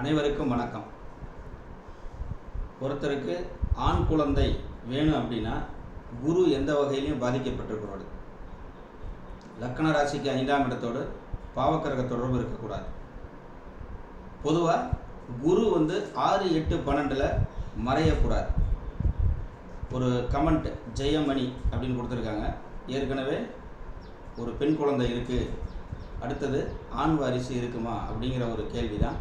அனைவருக்கும் வணக்கம். ஒருத்தருக்கு ஆண் குழந்தை வேணும் அப்படின்னா குரு எந்த வகையிலையும் பாதிக்கப்பட்டிருக்கிறாரு லக்கண ராசிக்கு ஐந்தாம் இடத்தோடு பாவக்கரக தொடர்பு இருக்கக்கூடாது. பொதுவாக குரு வந்து ஆறு எட்டு பன்னெண்டில் மறையக்கூடாது. ஒரு கமெண்ட் ஜெயமணி அப்படின்னு கொடுத்துருக்காங்க. ஏற்கனவே ஒரு பெண் குழந்தை இருக்குது அடுத்தது ஆண் வாரிசு இருக்குமா அப்படிங்கிற ஒரு கேள்வி தான்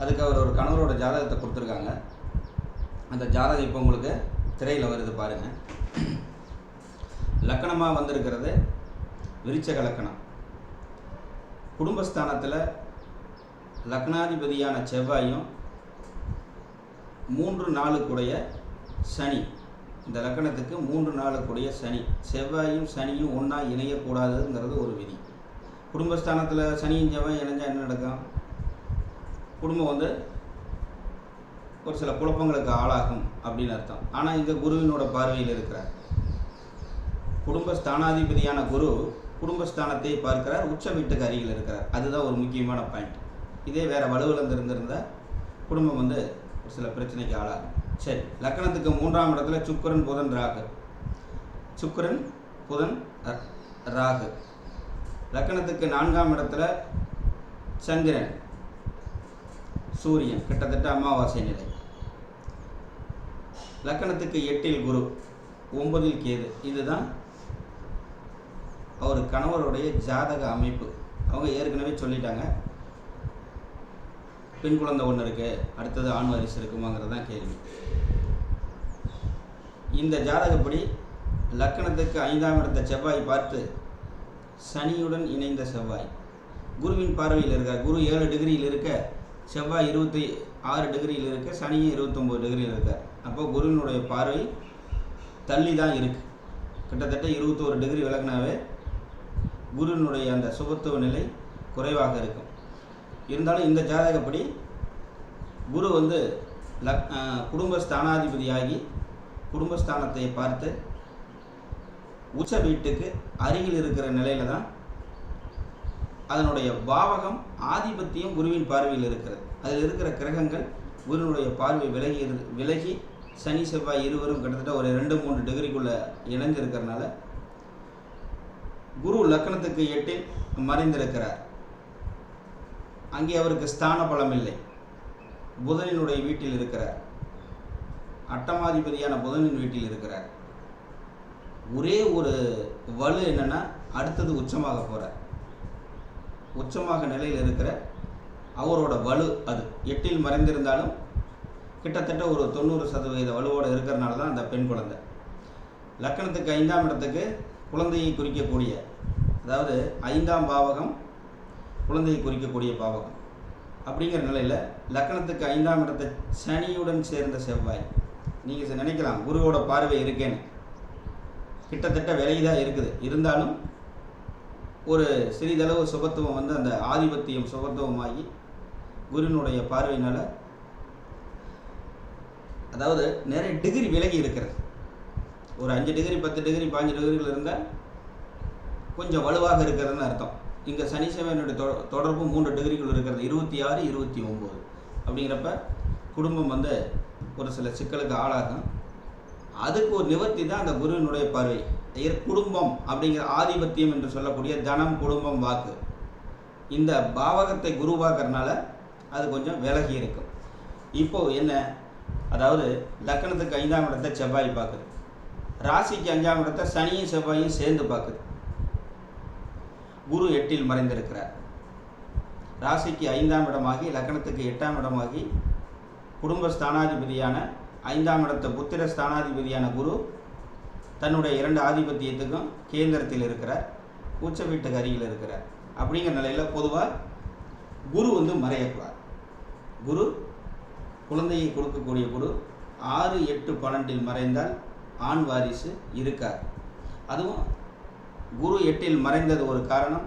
அதுக்கு அவர் ஒரு கணவரோட ஜாதகத்தை கொடுத்துருக்காங்க. அந்த ஜாதகம் இப்போ உங்களுக்கு திரையில் வருது பாருங்கள் லக்கணமாக வந்திருக்கிறது விருச்சக லக்கணம். குடும்பஸ்தானத்தில் லக்னாதிபதியான செவ்வாயும் மூன்று நாளுக்குடைய சனி. இந்த லக்கணத்துக்கு மூன்று நாளுக்குடைய சனி. செவ்வாயும் சனியும் ஒன்றா இணையக்கூடாதுங்கிறது ஒரு விதி. குடும்பஸ்தானத்தில் சனியும் செவ்வாய் இணைஞ்சால் என்ன நடக்கும்? குடும்பம் வந்து ஒரு சில குழப்பங்களுக்கு ஆளாகும் அப்படின்னு அர்த்தம். ஆனால் இங்கே குருவினோட பார்வையில் இருக்கிறார். குடும்ப ஸ்தானாதிபதியான குரு குடும்பஸ்தானத்தை பார்க்கிறார் உச்ச வீட்டுக்கு அருகில் இருக்கிறார். அதுதான் ஒரு முக்கியமான பாயிண்ட் இதே வேறு வலுவில் இருந்திருந்தால் குடும்பம் வந்து ஒரு சில பிரச்சனைக்கு ஆளாகும். சரி லக்கணத்துக்கு மூன்றாம் இடத்துல சுக்கரன் புதன் ராகு. சுக்கரன் புதன் ர- ராகு. லக்கணத்துக்கு நான்காம் இடத்துல சந்திரன். சூரியன் கிட்டத்தட்ட அமாவாசை நிலை. லக்கணத்துக்கு எட்டில் குரு ஒன்பதில் கேது. இதுதான் அவர் கணவருடைய ஜாதக அமைப்பு. அவங்க ஏற்கனவே சொல்லிட்டாங்க. பெண் குழந்தை ஒன்று இருக்கு அடுத்தது ஆண் வாரிசு இருக்குமாங்கிறது தான் கேள்வி. இந்த ஜாதகப்படி லக்கணத்துக்கு ஐந்தாம் இடத்த செவ்வாய் பார்த்து சனியுடன் இணைந்த செவ்வாய். குருவின் பார்வையில் இருக்கார். குரு ஏழு டிகிரியில் இருக்க செவ்வாய் இருபத்தி ஆறு டிகிரியில் இருக்க சனியும் இருபத்தொம்போது டிகிரியில் இருக்கார் அப்போ குருவினுடைய பார்வை தள்ளி தான் இருக்கு. கிட்டத்தட்ட இருபத்தோரு டிகிரி விலகினாவே குருவினுடைய அந்த சுபத்துவ நிலை குறைவாக இருக்கும். இருந்தாலும் இந்த ஜாதகப்படி குரு வந்து லக் குடும்ப ஸ்தானாதிபதியாகி குடும்பஸ்தானத்தை பார்த்து உச்ச வீட்டுக்கு அருகில் இருக்கிற நிலையில தான் அதனுடைய பாவகம் ஆதிபத்தியம் குருவின் பார்வையில் இருக்கிறது. அதில் இருக்கிற கிரகங்கள் குருவினுடைய பார்வை விலகி இரு விலகி சனி செவ்வாய் இருவரும் கிட்டத்தட்ட ஒரு ரெண்டு மூணு டிகிரிக்குள்ளே இணைஞ்சிருக்கிறனால குரு லக்னத்துக்கு எட்டில் மறைந்திருக்கிறார். அங்கே அவருக்கு ஸ்தான பலம் இல்லை. புதனினுடைய வீட்டில் இருக்கிறார். அட்டமாதிபதியான புதனின் வீட்டில் இருக்கிறார். ஒரே ஒரு வலு என்னென்னா அடுத்தது உச்சமாக போகிறார் உச்சமாக நிலையில் இருக்கிற அவரோட வலு அது. எட்டில் மறைந்திருந்தாலும் கிட்டத்தட்ட ஒரு தொண்ணூறு சதவீத வலுவோடு இருக்கிறனால தான் அந்த பெண் குழந்தை. லக்கணத்துக்கு ஐந்தாம் இடத்துக்கு குழந்தையை குறிக்கக்கூடிய அதாவது ஐந்தாம் பாவகம் குழந்தையை குறிக்கக்கூடிய பாவகம். அப்படிங்கிற நிலையில் லக்கணத்துக்கு ஐந்தாம் இடத்தை சனியுடன் சேர்ந்த செவ்வாய். நீங்கள் நினைக்கலாம் குருவோட பார்வை இருக்கேன்னு. கிட்டத்தட்ட விலை தான் இருக்குது. இருந்தாலும் ஒரு சிறிதளவு சுபத்துவம் வந்து அந்த ஆதிபத்தியம் சுபத்துவமாகி குருவினுடைய பார்வையினால் அதாவது நிறைய டிகிரி விலகி இருக்கிறது. ஒரு அஞ்சு டிகிரி பத்து டிகிரி பாஞ்சு டிகிரியில் இருந்தால் கொஞ்சம் வலுவாக இருக்கிறதுன்னு அர்த்தம். இங்கே சனி தொ தொடர்பு மூன்று டிகிரிக்குள் இருக்கிறது. இருபத்தி ஆறு இருபத்தி ஒம்பது அப்படிங்கிறப்ப குடும்பம் வந்து ஒரு சில சிக்கலுக்கு ஆளாகும். அதுக்கு ஒரு நிவர்த்தி தான் அந்த குருவினுடைய பார்வை. குடும்பம் அப்படிங்கிற ஆதிபத்தியம் என்று சொல்லக்கூடிய தனம் குடும்பம் வாக்கு. இந்த பாவகத்தை குருவாக்குறதுனால அது கொஞ்சம் விலகி இருக்கும் இப்போது என்ன? அதாவது லக்கணத்துக்கு ஐந்தாம் இடத்தை செவ்வாய் பார்க்குது ராசிக்கு அஞ்சாம் இடத்தை சனியும் செவ்வாயும் சேர்ந்து பார்க்குது குரு எட்டில் மறைந்திருக்கிறார். ராசிக்கு ஐந்தாம் இடமாகி லக்கணத்துக்கு எட்டாம் இடமாகி குடும்ப ஸ்தானாதிபதியான ஐந்தாம் இடத்த புத்திர ஸ்தானாதிபதியான குரு தன்னுடைய இரண்டு ஆதிபத்தியத்துக்கும் கேந்திரத்தில் இருக்கிறார் உச்ச வீட்டுக்கு அருகில் இருக்கிறார். அப்படிங்கிற நிலையில் பொதுவாக குரு வந்து மறையக்கூடாது. குரு குழந்தையை கொடுக்கக்கூடிய குரு ஆறு எட்டு பன்னெண்டில் மறைந்தால் ஆண் வாரிசு இருக்கார் அதுவும் குரு எட்டில் மறைந்தது ஒரு காரணம்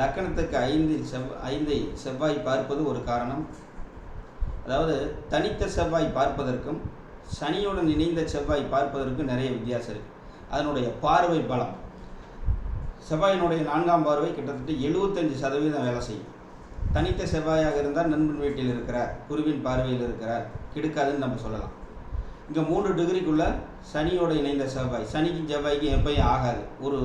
லக்கணத்துக்கு ஐந்தில் செவ் ஐந்தை செவ்வாய் பார்ப்பது ஒரு காரணம். அதாவது தனித்த செவ்வாய் பார்ப்பதற்கும் சனியுடன் இணைந்த செவ்வாய் பார்ப்பதற்கு நிறைய வித்தியாசம் இருக்குது அதனுடைய பார்வை பலம். செவ்வாயினுடைய நான்காம் பார்வை கிட்டத்தட்ட எழுபத்தஞ்சு சதவீதம் வேலை செய்யும். தனித்த செவ்வாயாக இருந்தால் நண்பன் வீட்டில் இருக்கிறார் குருவின் பார்வையில் இருக்கிறார் கெடுக்காதுன்னு நம்ம சொல்லலாம். இங்கே மூன்று டிகிரிக்குள்ளே சனியோட இணைந்த செவ்வாய். சனிக்கும் செவ்வாய்க்கும் எப்பயும் ஆகாது. ஒரு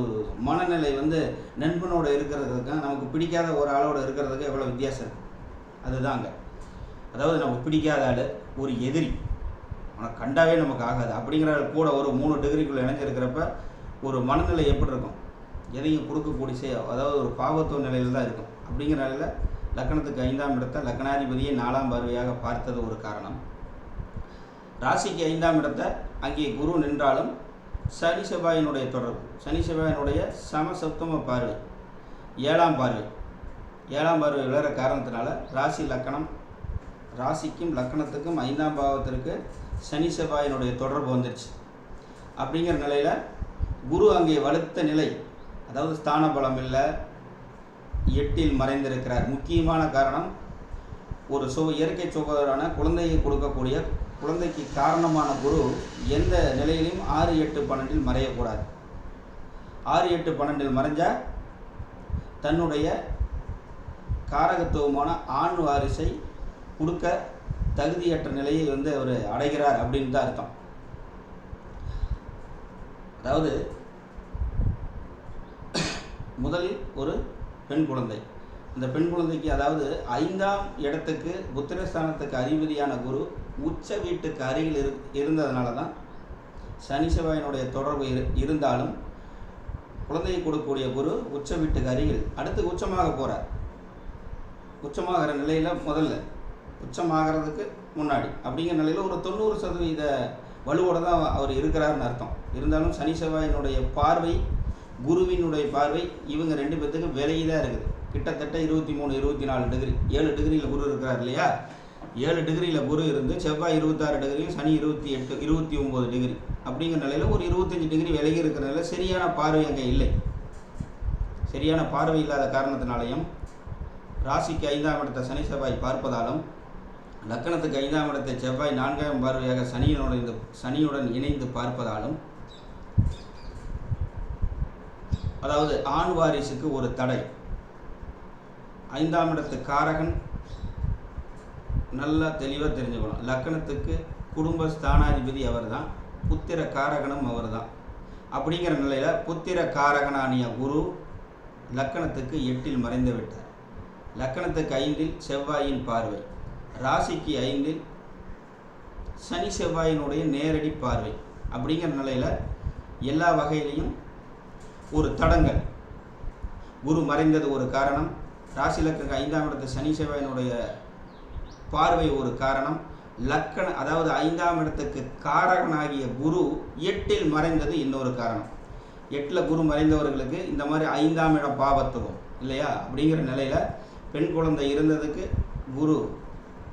மனநிலை வந்து நண்பனோட இருக்கிறதுக்கும் நமக்கு பிடிக்காத ஒரு ஆளோட இருக்கிறதுக்கு எவ்வளோ வித்தியாசம் அதுதாங்க. அதாவது நமக்கு பிடிக்காத ஆள் ஒரு எதிரி. ஆனால் கண்டாவே நமக்கு ஆகாது. அப்படிங்கிற கூட ஒரு மூணு டிகிரிக்குள்ளே இணைஞ்சிருக்கிறப்ப ஒரு மனநிலை எப்படி இருக்கும்? எதையும் கொடுக்கக்கூடிய செய் அதாவது ஒரு பாவத்துவ நிலையில் தான் இருக்கும். அப்படிங்கிற நிலையில் லக்கணத்துக்கு ஐந்தாம் இடத்தை லக்னாதிபதியை நாலாம் பார்வையாக பார்த்தது ஒரு காரணம். ராசிக்கு ஐந்தாம் இடத்தை அங்கே குரு நின்றாலும் சனி செவ்வாயினுடைய தொடர்பு. சனி செவ்வாயினுடைய சமசப்தம பார்வை. ஏழாம் பார்வை. ஏழாம் பார்வை விளையிற காரணத்தினால ராசி லக்கணம் ராசிக்கும் லக்கணத்துக்கும் ஐந்தாம் பாவத்திற்கு சனி செவ்வாயினுடைய தொடர்பு வந்துருச்சு. அப்படிங்கிற நிலையில் குரு அங்கே வலுத்த நிலை அதாவது ஸ்தான பலம் இல்லை எட்டில் மறைந்திருக்கிறார். முக்கியமான காரணம் ஒரு சோ இயற்கை சோகரான குழந்தையை கொடுக்கக்கூடிய குழந்தைக்கு காரணமான குரு எந்த நிலையிலையும் ஆறு எட்டு பன்னெண்டில் மறையக்கூடாது. ஆறு எட்டு பன்னெண்டில் மறைஞ்சால் தன்னுடைய காரகத்துவமான ஆண் வாரிசை கொடுக்க தகுதியற்ற நிலையை வந்து அவர் அடைகிறார் அப்படின்னு தான் அர்த்தம். அதாவது முதலில் ஒரு பெண் குழந்தை. இந்த பெண் குழந்தைக்கு அதாவது ஐந்தாம் இடத்துக்கு புத்திரஸ்தானத்துக்கு அதிபதியான குரு உச்ச வீட்டுக்கு அருகில் இரு இருந்ததுனால தான் சனி செவ்வாயினுடைய தொடர்பு இரு இருந்தாலும் குழந்தையை கொடுக்கக்கூடிய குரு உச்ச வீட்டுக்கு அருகில் அடுத்து உச்சமாக போகிறார் உச்சமாகிற நிலையில் முதல்ல உச்சமாகிறதுக்கு முன்னாடி. அப்படிங்கிற நிலையில் ஒரு தொண்ணூறு சதவீத வலுவோட தான் அவர் இருக்கிறாருன்னு அர்த்தம். இருந்தாலும் சனி செவ்வாயினுடைய பார்வை குருவினுடைய பார்வை இவங்க ரெண்டு பேர்த்துக்கு விலகி தான் இருக்குது. கிட்டத்தட்ட இருபத்தி மூணு இருபத்தி நாலு டிகிரி ஏழு டிகிரியில் குரு இருக்கிறார் இல்லையா? ஏழு டிகிரியில் குரு இருந்து செவ்வாய் இருபத்தாறு டிகிரியும் சனி இருபத்தி எட்டு இருபத்தி ஒம்பது டிகிரி அப்படிங்கிற நிலையில் ஒரு இருபத்தஞ்சி டிகிரி விலகி இருக்கிறனால சரியான பார்வை அங்கே இல்லை. சரியான பார்வை இல்லாத காரணத்தினாலையும் ராசிக்கு ஐந்தாம் இடத்த சனி செவ்வாய் பார்ப்பதாலும் லக்கணத்துக்கு ஐந்தாம் இடத்தை செவ்வாய் நான்காம் பார்வையாக சனியுடன் இந்த சனியுடன் இணைந்து பார்ப்பதாலும் அதாவது ஆண் வாரிசுக்கு ஒரு தடை. ஐந்தாம் இடத்து காரகன் நல்லா தெளிவாக தெரிஞ்சுக்கணும். லக்கணத்துக்கு குடும்ப ஸ்தானாதிபதி அவர் தான் புத்திர காரகனும் அவர் தான் அப்படிங்கிற நிலையில் புத்திர காரகனானிய குரு லக்கணத்துக்கு எட்டில் மறைந்து விட்டார். லக்கணத்துக்கு ஐந்தில் செவ்வாயின் பார்வை. ராசிக்கு ஐந்தில் சனி செவ்வாயினுடைய நேரடி பார்வை. அப்படிங்கிற நிலையில் எல்லா வகையிலையும் ஒரு தடங்கள். குரு மறைந்தது ஒரு காரணம். ராசி லக்கங்க ஐந்தாம் இடத்து சனி செவ்வாயினுடைய பார்வை ஒரு காரணம். லக்கண அதாவது ஐந்தாம் இடத்துக்கு காரகனாகிய குரு எட்டில் மறைந்தது இன்னொரு காரணம். எட்டில் குரு மறைந்தவர்களுக்கு இந்த மாதிரி ஐந்தாம் இடம் பாவத்துவம் இல்லையா? அப்படிங்கிற நிலையில் பெண் குழந்தை இருந்ததுக்கு குரு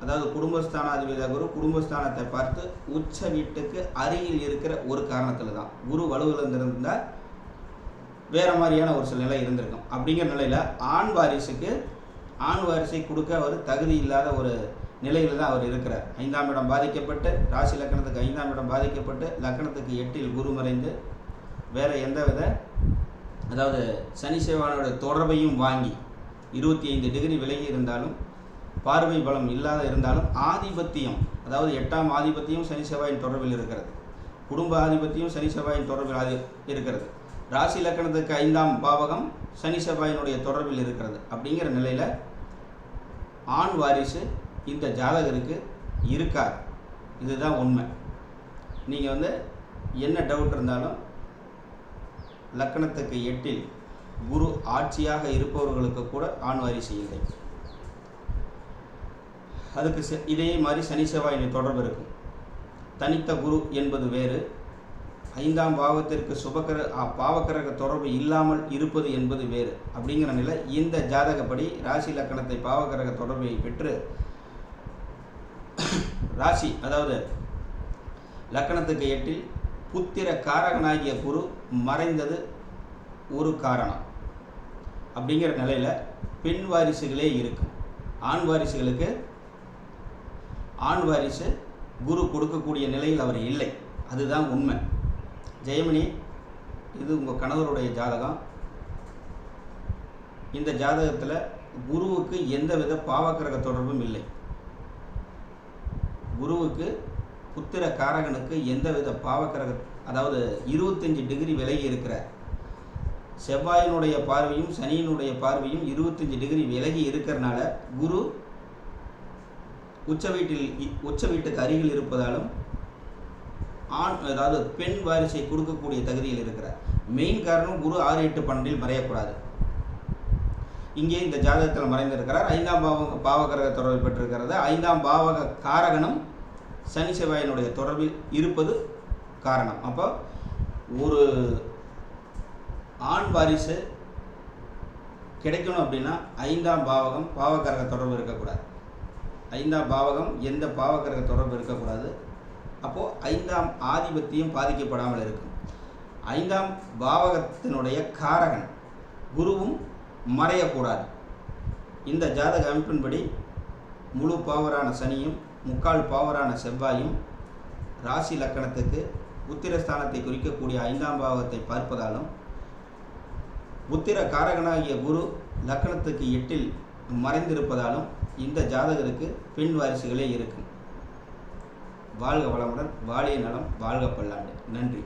அதாவது குடும்பஸ்தானாதிபதியாக குரு குடும்பஸ்தானத்தை பார்த்து உச்ச வீட்டுக்கு அருகில் இருக்கிற ஒரு காரணத்தில் தான் குரு வலுவில் இருந்திருந்தால் வேறு மாதிரியான ஒரு சில நிலை இருந்திருக்கும். அப்படிங்கிற நிலையில் ஆண் வாரிசுக்கு ஆண் வாரிசை கொடுக்க அவர் தகுதி இல்லாத ஒரு நிலையில் தான் அவர் இருக்கிறார். ஐந்தாம் இடம் பாதிக்கப்பட்டு ராசி லக்கணத்துக்கு ஐந்தாம் இடம் பாதிக்கப்பட்டு லக்கணத்துக்கு எட்டில் குரு மறைந்து வேறு எந்த வித அதாவது சனி சேவானோட தொடர்பையும் வாங்கி இருபத்தி ஐந்து டிகிரி விலகி இருந்தாலும் பார்வை பலம் இல்லாத இருந்தாலும் ஆதிபத்தியம் அதாவது எட்டாம் ஆதிபத்தியம் சனி செவ்வாயின் தொடர்பில் இருக்கிறது. குடும்ப ஆதிபத்தியம் சனி செவ்வாயின் தொடர்பில் ஆதி இருக்கிறது. ராசி லக்கணத்துக்கு ஐந்தாம் பாவகம் சனி செவ்வாயினுடைய தொடர்பில் இருக்கிறது. அப்படிங்கிற நிலையில் ஆண் வாரிசு இந்த ஜாதகருக்கு இருக்காது இதுதான் உண்மை. நீங்கள் வந்து என்ன டவுட் இருந்தாலும் லக்கணத்துக்கு எட்டில் குரு ஆட்சியாக இருப்பவர்களுக்கு கூட ஆண் வாரிசு இல்லை. அதுக்கு ச இதே மாதிரி சனி செவ்வாயின் தொடர்பு இருக்கும். தனித்த குரு என்பது வேறு. ஐந்தாம் பாவத்திற்கு சுபக்கர பாவக்கரக தொடர்பு இல்லாமல் இருப்பது என்பது வேறு. அப்படிங்கிற நிலை இந்த ஜாதகப்படி ராசி லக்கணத்தை பாவக்கரக தொடர்பை பெற்று ராசி அதாவது லக்கணத்துக்கு எட்டில் புத்திர காரகனாகிய குரு மறைந்தது ஒரு காரணம். அப்படிங்கிற நிலையில் பெண் வாரிசுகளே இருக்கும். ஆண் வாரிசுகளுக்கு ஆண் வாரிசு குரு கொடுக்கக்கூடிய நிலையில் அவர் இல்லை. அதுதான் உண்மை. ஜெயமணி இது உங்கள் கணவருடைய ஜாதகம். இந்த ஜாதகத்தில் குருவுக்கு எந்தவித பாவக்கிரக தொடர்பும் இல்லை. குருவுக்கு புத்திர காரகனுக்கு எந்தவித பாவக்கிரக அதாவது இருபத்தஞ்சி டிகிரி விலகி இருக்கிற செவ்வாயினுடைய பார்வையும் சனியினுடைய பார்வையும் இருபத்தஞ்சி டிகிரி விலகி இருக்கிறனால குரு உச்ச வீட்டில் உச்ச வீட்டுக்கு அருகில் இருப்பதாலும் ஆண் அதாவது பெண் வாரிசை கொடுக்கக்கூடிய தகுதியில் இருக்கிறார் மெயின் காரணம் குரு ஆறு எட்டு பன்னெண்டில் மறையக்கூடாது. இங்கே இந்த ஜாதகத்தில் மறைந்திருக்கிறார். ஐந்தாம் பாவ பாவகிரக தொடர்பு பெற்றிருக்கிறது. ஐந்தாம் பாவக காரகனும் சனி செவ்வாயினுடைய தொடர்பில் இருப்பது காரணம். அப்போ ஒரு ஆண் வாரிசு கிடைக்கணும் அப்படின்னா ஐந்தாம் பாவகம் பாவகரக தொடர்பு இருக்கக்கூடாது. ஐந்தாம் பாவகம் எந்த பாவகிரக தொடர்பு இருக்கக்கூடாது. அப்போது ஐந்தாம் ஆதிபத்தியம் பாதிக்கப்படாமல் இருக்கும். ஐந்தாம் பாவகத்தினுடைய காரகன் குருவும் மறையக்கூடாது. இந்த ஜாதக அமைப்பின்படி முழு பாவரான சனியும் முக்கால் பாவரான செவ்வாயும் ராசி லக்கணத்துக்கு உத்திரஸ்தானத்தை குறிக்கக்கூடிய ஐந்தாம் பாவத்தை பார்ப்பதாலும் புத்திர காரகனாகிய குரு லக்கணத்துக்கு எட்டில் மறைந்திருப்பதாலும் இந்த ஜாதகருக்கு பெண் வாரிசுகளே இருக்கும் வாழ்க வளமுடன் வாழிய நலம் வாழ்க பல்லாண்டு. நன்றி.